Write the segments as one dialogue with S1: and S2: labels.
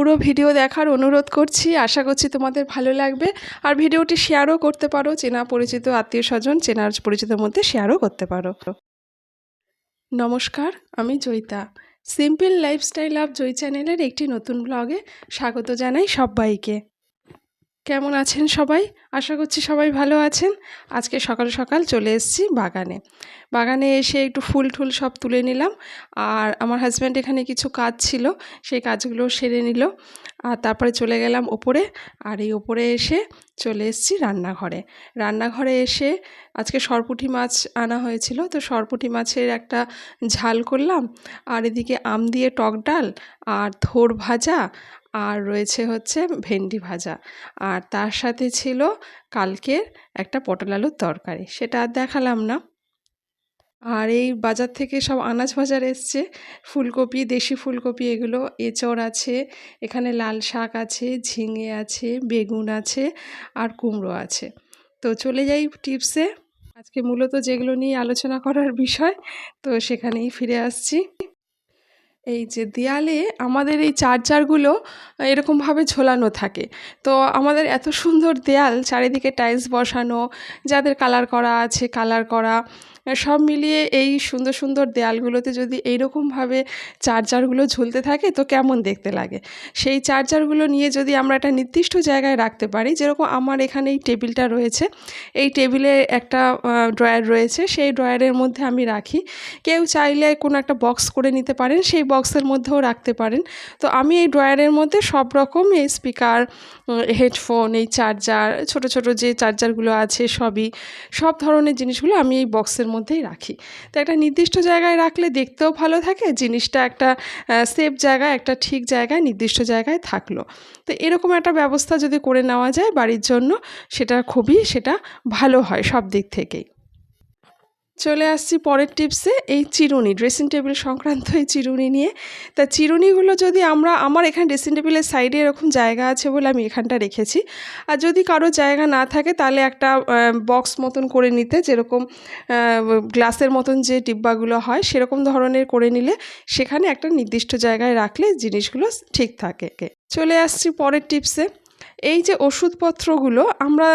S1: পুরো ভিডিও দেখার অনুরোধ করছি। আশা করছি তোমাদের ভালো লাগবে। আর ভিডিওটি শেয়ারও করতে পারো। চেনা পরিচিত আত্মীয় স্বজন চেনার পরিচিতের মধ্যে শেয়ারও করতে পারো। নমস্কার, আমি Joyita. Simple lifestyle of Joy চ্যানেলের একটি নতুন ব্লগে স্বাগত জানাই সবাইকে। কেমন আছেন সবাই? আশা করছি সবাই ভালো আছেন। আজকে সকাল সকাল চলে এসেছি বাগানে। বাগানে এসে একটু ফুল টুল সব তুলে নিলাম। আর আমার হাজব্যান্ড এখানে কিছু কাজ ছিল, সেই কাজগুলো সেরে নিল। আর তারপরে চলে গেলাম ওপরে। আর এই ওপরে এসে চলে এসেছি রান্নাঘরে। রান্নাঘরে এসে আজকে সরপুঁটি মাছ আনা হয়েছিল। তো সরপুঁটি মাছের একটা ঝাল করলাম। আর এদিকে আম দিয়ে টক ডাল আর থোর ভাজা আর রয়েছে হচ্ছে ভেন্ডি ভাজা। আর তার সাথে ছিল কালকের একটা পটল আলুর তরকারি, সেটা আর দেখালাম না। আর এই বাজার থেকে সব আনাজ বাজার এসছে, ফুলকপি, দেশি ফুলকপি এগুলো, এঁচড় আছে, এখানে লাল শাক আছে, ঝিঙে আছে, বেগুন আছে, আর কুমড়ো আছে। তো চলে যাই টিপসে আজকে মূলত যেগুলো নিয়ে আলোচনা করার বিষয়, তো সেখানেই ফিরে আসছি। এই যে দেয়ালে আমাদের এই চার্জারগুলো এরকমভাবে ঝোলানো থাকে। তো আমাদের এত সুন্দর দেয়াল, চারিদিকে টাইলস বসানো, যাদের কালার করা আছে কালার করা। সব মিলিয়ে এই সুন্দর সুন্দর দেয়ালগুলোতে যদি এইরকমভাবে চার্জারগুলো ঝুলতে থাকে, তো কেমন দেখতে লাগে? সেই চার্জারগুলো নিয়ে যদি আমরা একটা নির্দিষ্ট জায়গায় রাখতে পারি, যেরকম আমার এখানে এই টেবিলটা রয়েছে, এই টেবিলে একটা ড্রয়ার রয়েছে, সেই ড্রয়ারের মধ্যে আমি রাখি। কেউ চাইলে কোনো একটা বক্স করে নিতে পারেন, সেই বক্সের মধ্যেও রাখতে পারেন। তো আমি এই ড্রয়ারের মধ্যে সব রকম এই স্পিকার হেডফোন, এই চার্জার, ছোট ছোট যে চার্জারগুলো আছে সবই, সব ধরনের জিনিসগুলো আমি এই বক্সের মধ্যেই রাখি। তো একটা নির্দিষ্ট জায়গায় রাখলে দেখতেও ভালো থাকে, জিনিসটা একটা সেফ জায়গায়, একটা ঠিক জায়গায়, নির্দিষ্ট জায়গায় থাকল। তো এরকম একটা ব্যবস্থা যদি করে নেওয়া যায় বাড়ির জন্য, সেটা খুবই, সেটা ভালো হয় সব দিক থেকেই। চলে আসছি পরের টিপসে এই চিরুনি ড্রেসিং টেবিল সংক্রান্ত এই চিরুনি নিয়ে। তা চিরুনিগুলো যদি আমরা, আমার এখানে ড্রেসিং টেবিলের সাইডে এরকম জায়গা আছে বলে আমি এখানটা রেখেছি। আর যদি কারও জায়গা না থাকে, তাহলে একটা বক্স মতন করে নিতে, যেরকম গ্লাসের মতন যে ডিব্বাগুলো হয়, সেরকম ধরনের করে নিলে, সেখানে একটা নির্দিষ্ট জায়গায় রাখলে জিনিসগুলো ঠিক থাকে। চলে আসছি পরের টিপসে এই যে ওষুধপত্রগুলো, আমরা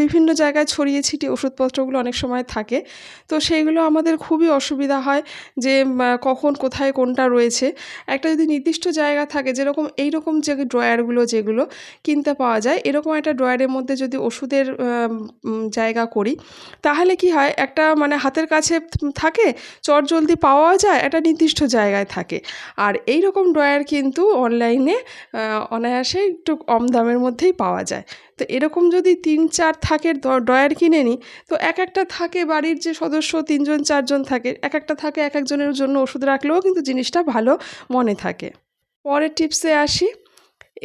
S1: বিভিন্ন জায়গায় ছড়িয়ে ছিটিয়ে ওষুধপত্রগুলো অনেক সময় থাকে। তো সেইগুলো আমাদের খুবই অসুবিধা হয় যে কখন কোথায় কোনটা রয়েছে। একটা যদি নির্দিষ্ট জায়গা থাকে, যেরকম এই রকম যে ড্রয়ারগুলো যেগুলো কিনতে পাওয়া যায়, এরকম একটা ড্রয়ারের মধ্যে যদি ওষুধের জায়গা করি, তাহলে কি হয়, একটা মানে হাতের কাছে থাকে, চট জলদি পাওয়া যায়, একটা নির্দিষ্ট জায়গায় থাকে। আর এই রকম ড্রয়ার কিন্তু অনলাইনে অনায়াসে একটু কম দামের মধ্যে মধ্যেই পাওয়া যায়। তো এরকম যদি তিন চার থাকের ড্রয়ার কিনে নিই, তো এক একটা থাকে বাড়ির যে সদস্য তিনজন চারজন থাকে, এক একটা থাকে এক একজনের জন্য ওষুধ রাখলেও কিন্তু জিনিসটা ভালো মনে থাকে। পরের টিপসে আসি।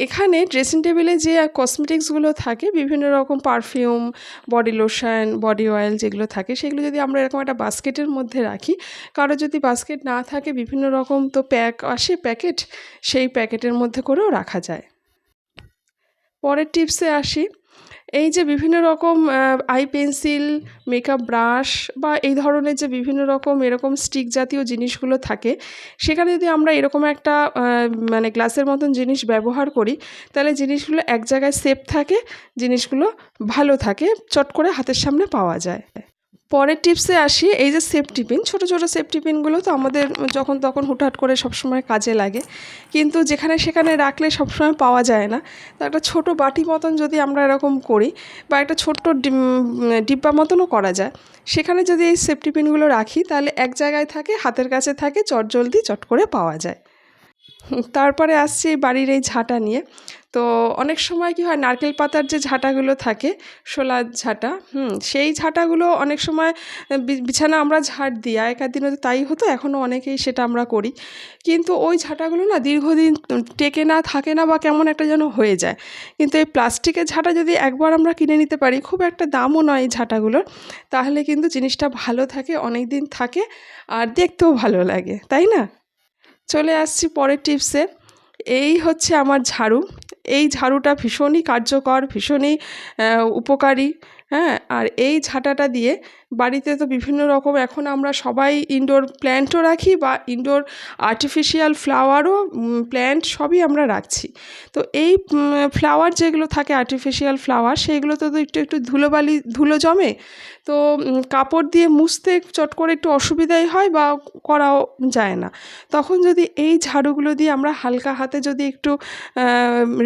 S1: এখানে ড্রেসিং টেবিলে যে কসমেটিক্সগুলো থাকে, বিভিন্ন রকম perfume, body lotion, body oil যেগুলো থাকে, সেগুলো যদি আমরা এরকম একটা বাস্কেটের মধ্যে রাখি, কারও যদি বাস্কেট না থাকে, বিভিন্ন রকম তো প্যাক আসে প্যাকেট, সেই প্যাকেটের মধ্যে করেও রাখা যায়। পরের টিপসে আসি। এই যে বিভিন্ন রকম আই পেন্সিল, মেকআপ ব্রাশ বা এই ধরনের যে বিভিন্ন রকম, এরকম স্টিক জাতীয় জিনিসগুলো থাকে, সেখানে যদি আমরা এরকম একটা মানে গ্লাসের মতন জিনিস ব্যবহার করি, তাহলে জিনিসগুলো এক জায়গায় সেফ থাকে, জিনিসগুলো ভালো থাকে, চট করে হাতের সামনে পাওয়া যায়। পরের টিপসে আসি, এই যে সেফটি পিন ছোটো ছোটো সেফটি পিনগুলো তো আমাদের যখন তখন হুটহাট করে সবসময় কাজে লাগে। কিন্তু যেখানে সেখানে রাখলে সবসময় পাওয়া যায় না। তো একটা ছোটো বাটি মতন যদি আমরা এরকম করি বা একটা ছোট্ট ডিব্বা মতনও করা যায়, সেখানে যদি এই সেফটি পিনগুলো রাখি, তাহলে এক জায়গায় থাকে, হাতের কাছে থাকে চট জলদি চট করে পাওয়া যায়। তারপরে আসছি বাড়ির এই ঝাঁটা নিয়ে। তো অনেক সময় কি হয়, নারকেল পাতার যে ঝাঁটাগুলো থাকে, শোলার ঝাঁটা, হুম, সেই ঝাঁটাগুলো অনেক সময় বিছানা আমরা ঝাঁট দিই। আগেকার দিনে তো তাই হতো, এখনও অনেকেই সেটা আমরা করি। কিন্তু ওই ঝাঁটাগুলো না দীর্ঘদিন টেকে না, থাকে না বা কেমন একটা যেন হয়ে যায়। কিন্তু এই প্লাস্টিকের ঝাঁটা যদি একবার আমরা কিনে নিতে পারি, খুব একটা দামও নয় এই ঝাঁটাগুলোর, তাহলে কিন্তু জিনিসটা ভালো থাকে অনেক দিন থাকে আর দেখতেও ভালো লাগে, তাই না? চলে আসছি পরের টিপসে এই হচ্ছে আমার ঝাড়ু। এই ঝাড়ুটা ভীষণই কার্যকর, ভীষণই উপকারী হ্যাঁ? আর এই ঝাঁটাটা দিয়ে বাড়িতে তো বিভিন্ন রকম, এখন আমরা সবাই ইনডোর প্ল্যান্টও রাখি বা ইনডোর আর্টিফিশিয়াল ফ্লাওয়ারও প্ল্যান্ট সবই আমরা রাখছি। তো এই ফ্লাওয়ার যেগুলো থাকে আর্টিফিশিয়াল ফ্লাওয়ার সেইগুলোতে তো একটু একটু ধুলোবালি, ধুলো জমে। তো কাপড় দিয়ে মুছতে চট করে একটু অসুবিধাই হয় বা করাও যায় না। তখন যদি এই ঝাড়ুগুলো দিয়ে আমরা হালকা হাতে যদি একটু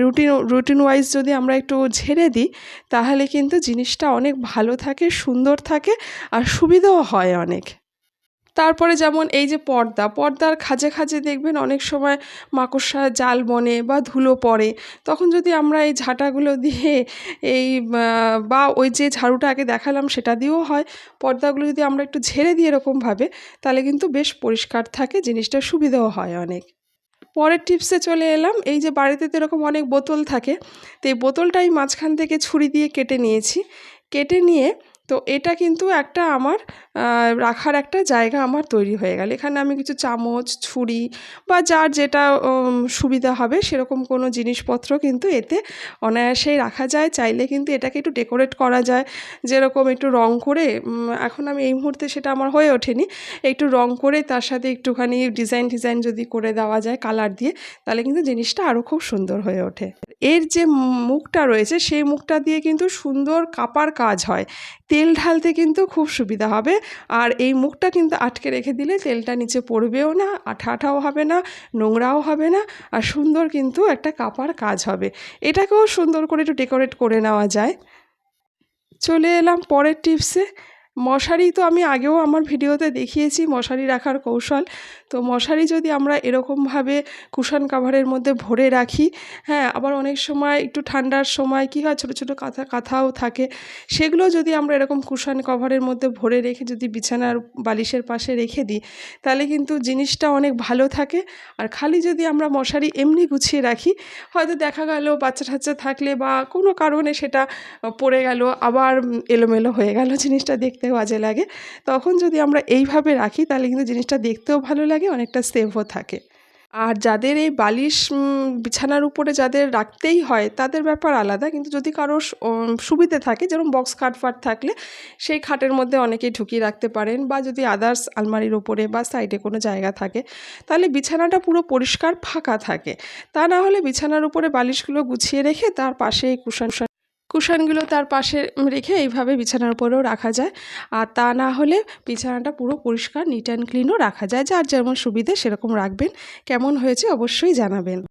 S1: রুটিন রুটিন ওয়াইজ যদি আমরা একটু ঝেড়ে দিই, তাহলে কিন্তু জিনিসটা অনেক ভালো থাকে, সুন্দর থাকে আর সুবিধাও হয় অনেক। তারপরে যেমন এই যে পর্দা, পর্দার খাজে খাঁজে দেখবেন অনেক সময় মাকড়সা জাল বনে বা ধুলো পড়ে। তখন যদি আমরা এই ঝাঁটাগুলো দিয়ে এই বা ওই যে ঝাড়ুটা আগে দেখালাম সেটা দিয়েও হয়। পর্দাগুলো যদি আমরা একটু ঝেড়ে দিই এরকমভাবে, তাহলে কিন্তু বেশ পরিষ্কার থাকে, জিনিসটা সুবিধাও হয় অনেক। পরের টিপসে চলে এলাম, এই যে বাড়িতে তো এরকম অনেক বোতল থাকে, তো এই বোতলটাই মাঝখান থেকে ছুরি দিয়ে কেটে নিয়েছি। কেটে নিয়ে তো এটা কিন্তু একটা আমার রাখার একটা জায়গা আমার তৈরি হয়ে গেল। এখানে আমি কিছু চামচ, ছুরি বা যার যেটা সুবিধা হবে সেরকম কোনো জিনিসপত্র কিন্তু এতে অনায়াসেই রাখা যায়। চাইলে কিন্তু এটাকে একটু ডেকোরেট করা যায়। যেরকম একটু রং করে এখন আমি এই মুহূর্তে সেটা আমার হয়ে ওঠেনি। একটু রং করে তার সাথে একটুখানি ডিজাইন ডিজাইন যদি করে দেওয়া যায় কালার দিয়ে, তাহলে কিন্তু জিনিসটা আরও খুব সুন্দর হয়ে ওঠে। এর যে মুখটা রয়েছে, সেই মুখটা দিয়ে কিন্তু সুন্দর কাপার কাজ হয়। তেল ঢালতে কিন্তু খুব সুবিধা হবে। আর এই মুখটা কিন্তু আটকে রেখে দিলে তেলটা নিচে পড়বেও না আঠা আঠাও হবে না, নোংরাও হবে না, আর সুন্দর কিন্তু একটা কাপার কাজ হবে। এটাকেও সুন্দর করে একটু ডেকোরেট করে নেওয়া যায়। চলে এলাম পরের টিপসে মশারি তো আমি আগেও আমার ভিডিওতে দেখিয়েছি, মশারি রাখার কৌশল। তো মশারি যদি আমরা এরকমভাবে কুশন কাভারের মধ্যে ভরে রাখি হ্যাঁ আবার অনেক সময় একটু ঠান্ডার সময় কী হয়, ছোটো ছোটো কাঁথা, কাঁথাও থাকে, সেগুলো যদি আমরা এরকম কুশন কভারের মধ্যে ভরে রেখে যদি বিছানার বালিশের পাশে রেখে দিই, তাহলে কিন্তু জিনিসটা অনেক ভালো থাকে। আর খালি যদি আমরা মশারি এমনি গুছিয়ে রাখি, হয়তো দেখা গেল বাচ্চা টাচ্চা থাকলে বা কোনো কারণে সেটা পড়ে গেল, আবার এলোমেলো হয়ে গেল জিনিসটা দেখতে। বাজে লাগে। তখন যদি আমরা এইভাবে রাখি, তাহলে কিন্তু জিনিসটা দেখতেও ভালো লাগে, অনেকটা সেফও থাকে। আর যাদের এই বালিশ বিছানার উপরে যাদের রাখতেই হয়, তাদের ব্যাপার আলাদা। কিন্তু যদি কারও সুবিধে থাকে, যেরকম বক্স খাট ফাট থাকলে, সেই খাটের মধ্যে অনেকেই ঢুকিয়ে রাখতে পারেন। বা যদি আদার্স আলমারির ওপরে বা সাইডে কোনো জায়গা থাকে, তাহলে বিছানাটা পুরো পরিষ্কার ফাঁকা থাকে। তা না হলে বিছানার উপরে বালিশগুলো গুছিয়ে রেখে, তার পাশে কুশন কুশনগুলো তার পাশে রেখে এইভাবে বিছানার উপরেও রাখা যায়। আর তা না হলে বিছানাটা পুরো পরিষ্কার নিট অ্যান্ড ক্লিনও রাখা যায়। যার যেমন সুবিধে সেরকম রাখবেন। কেমন হয়েছে অবশ্যই জানাবেন।